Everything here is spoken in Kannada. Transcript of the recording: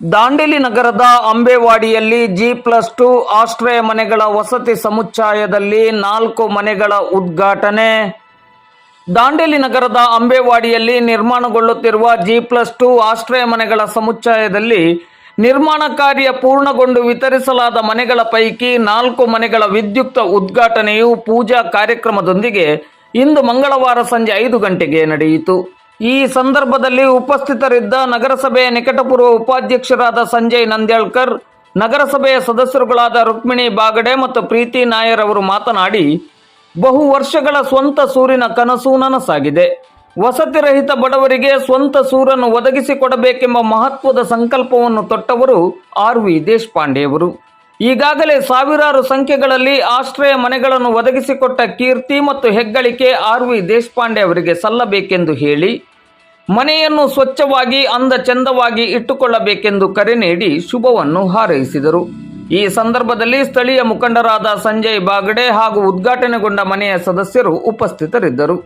ದಾಂಡೇಲಿ ನಗರದ ಅಂಬೇವಾಡಿಯಲ್ಲಿ ಜಿ ಪ್ಲಸ್ ಟು ಆಶ್ರಯ ಮನೆಗಳ ವಸತಿ ಸಮುಚ್ಚಯದಲ್ಲಿ ನಾಲ್ಕು ಮನೆಗಳ ಉದ್ಘಾಟನೆ. ದಾಂಡೇಲಿ ನಗರದ ಅಂಬೇವಾಡಿಯಲ್ಲಿ ನಿರ್ಮಾಣಗೊಳ್ಳುತ್ತಿರುವ ಜಿ ಪ್ಲಸ್ ಟು ಆಶ್ರಯ ಮನೆಗಳ ಸಮುಚ್ಚಯದಲ್ಲಿ ನಿರ್ಮಾಣ ಕಾರ್ಯ ಪೂರ್ಣಗೊಂಡು ವಿತರಿಸಲಾದ ಮನೆಗಳ ಪೈಕಿ ನಾಲ್ಕು ಮನೆಗಳ ವಿದ್ಯುಕ್ತ ಉದ್ಘಾಟನೆಯು ಪೂಜಾ ಕಾರ್ಯಕ್ರಮದೊಂದಿಗೆ ಇಂದು ಮಂಗಳವಾರ ಸಂಜೆ ಐದು ಗಂಟೆಗೆ ನಡೆಯಿತು. ಈ ಸಂದರ್ಭದಲ್ಲಿ ಉಪಸ್ಥಿತರಿದ್ದ ನಗರಸಭೆಯ ನಿಕಟಪೂರ್ವ ಉಪಾಧ್ಯಕ್ಷರಾದ ಸಂಜಯ್ ನಂದ್ಯಾಳ್ಕರ್, ನಗರಸಭೆಯ ಸದಸ್ಯರುಗಳಾದ ರುಕ್ಮಿಣಿ ಬಾಗಡೆ ಮತ್ತು ಪ್ರೀತಿ ನಾಯರ್ ಅವರು ಮಾತನಾಡಿ, ಬಹು ವರ್ಷಗಳ ಸ್ವಂತ ಸೂರಿನ ಕನಸು ನನಸಾಗಿದೆ. ವಸತಿ ರಹಿತ ಬಡವರಿಗೆ ಸ್ವಂತ ಸೂರನ್ನು ಒದಗಿಸಿಕೊಡಬೇಕೆಂಬ ಮಹತ್ವದ ಸಂಕಲ್ಪವನ್ನು ತೊಟ್ಟವರು ಆರ್ ವಿ ದೇಶಪಾಂಡೆಯವರು. ಈಗಾಗಲೇ ಸಾವಿರಾರು ಸಂಖ್ಯೆಗಳಲ್ಲಿ ಆಶ್ರಯ ಮನೆಗಳನ್ನು ಒದಗಿಸಿಕೊಟ್ಟ ಕೀರ್ತಿ ಮತ್ತು ಹೆಗ್ಗಳಿಕೆ ಆರ್ ವಿ ದೇಶಪಾಂಡೆ ಅವರಿಗೆ ಸಲ್ಲಬೇಕೆಂದು ಹೇಳಿ ಮನೆಯನ್ನು ಸ್ವಚ್ಛವಾಗಿ ಅಂದ ಚಂದವಾಗಿ ಇಟ್ಟುಕೊಳ್ಳಬೇಕೆಂದು ಕರೆ ನೀಡಿ ಶುಭವನ್ನು ಹಾರೈಸಿದರು. ಈ ಸಂದರ್ಭದಲ್ಲಿ ಸ್ಥಳೀಯ ಮುಖಂಡರಾದ ಸಂಜಯ್ ಬಾಗಡೆ ಹಾಗೂ ಉದ್ಘಾಟನೆಗೊಂಡ ಮನೆಯ ಸದಸ್ಯರು ಉಪಸ್ಥಿತರಿದ್ದರು.